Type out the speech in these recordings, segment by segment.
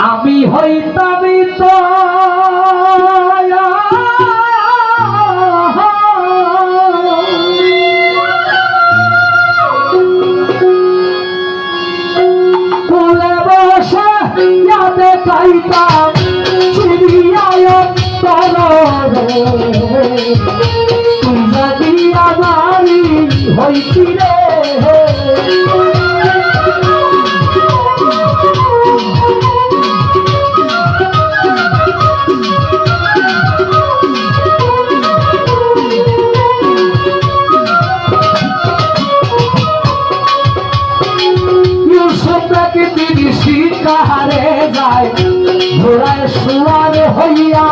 আমি হইতাম তো চাইতাম চিড়িয়ায় তররে তুই যদি আমারি হইতি শিকারে যায় ঘোড়ায় সুয়ার হইয়া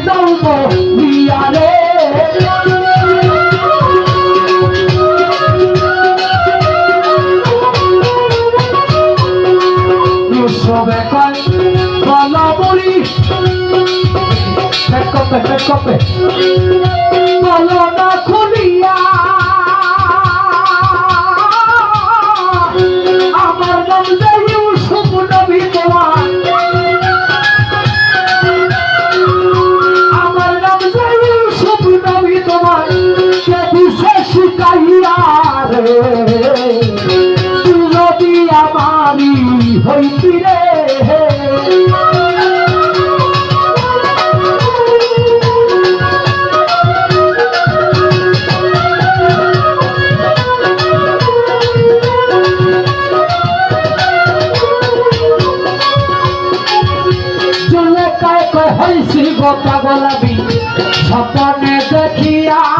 আমায় দাও গো রিয়া রে ইউসুফে কয় বলা বলি পেকপে পেকপে আমারি রে হইছি গো পাগলাবি স্বপনে দেখিয়া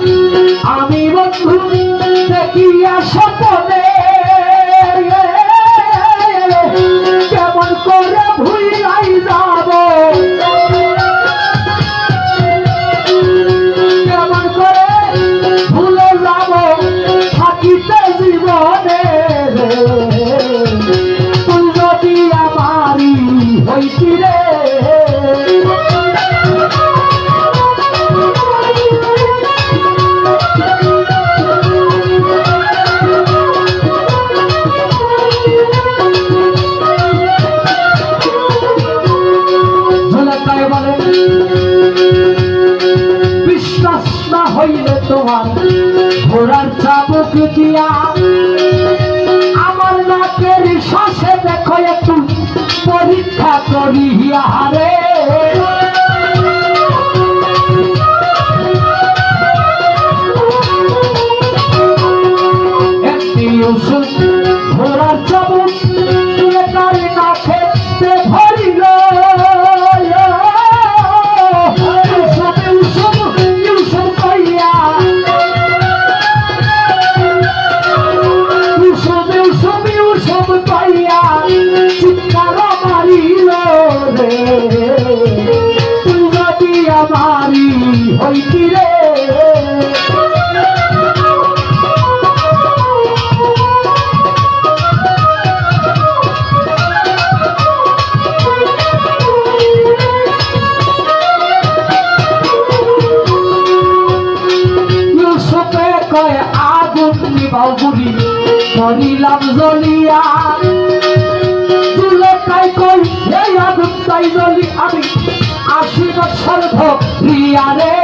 চাবুক দিয়া আমার নাকের শ্বাসে দেখো একটু পরীক্ষা করি রে একটি ওষুধ কইয়া চিৎকার মারিল রে। তুই যদি আমারি হইতি রে কয় আগুন নিবাও বুড়ি। করিলাম জ্বলিয়া জ্বলি আমি আশি বছর ধরিয়া রে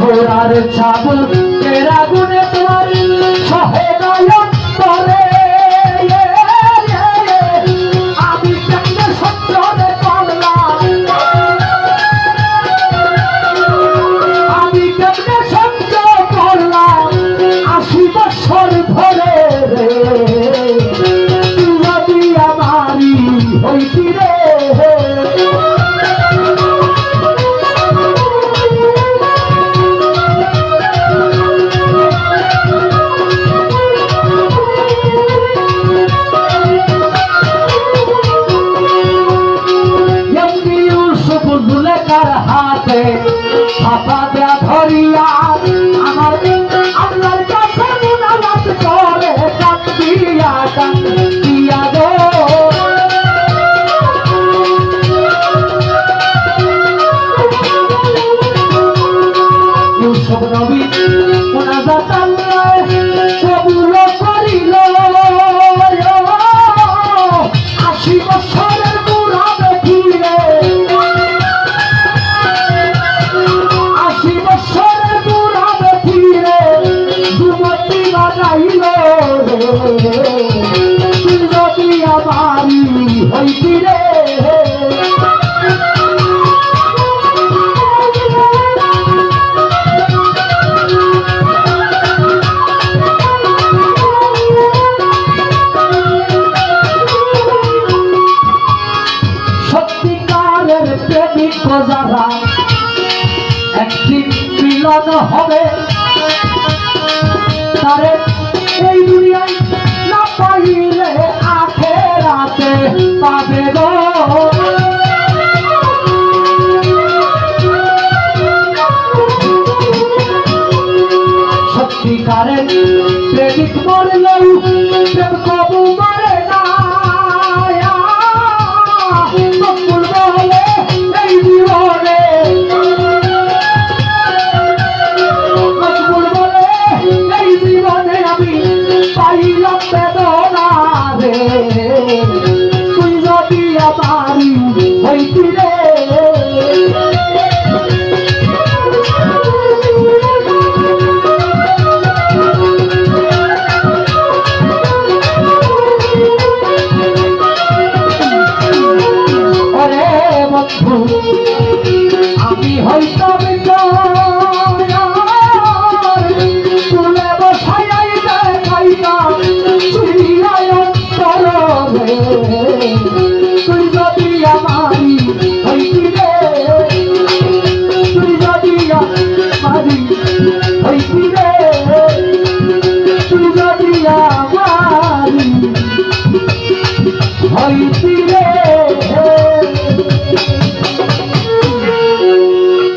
ঘোড়ার ছাগল গুনে তোমার ধরিয়া আমার আল্লাহর কাছে মুনাজাত করে কান দিয়া যদি আমারি হইতি রে। সত্যিকারের প্রেমিক যারা একদিন মিলন হবে। তারে এই দুনিয়ায় না পাইলে আখে রাতে পাবে গো। সত্যিকারের প্রেমিক মরলেও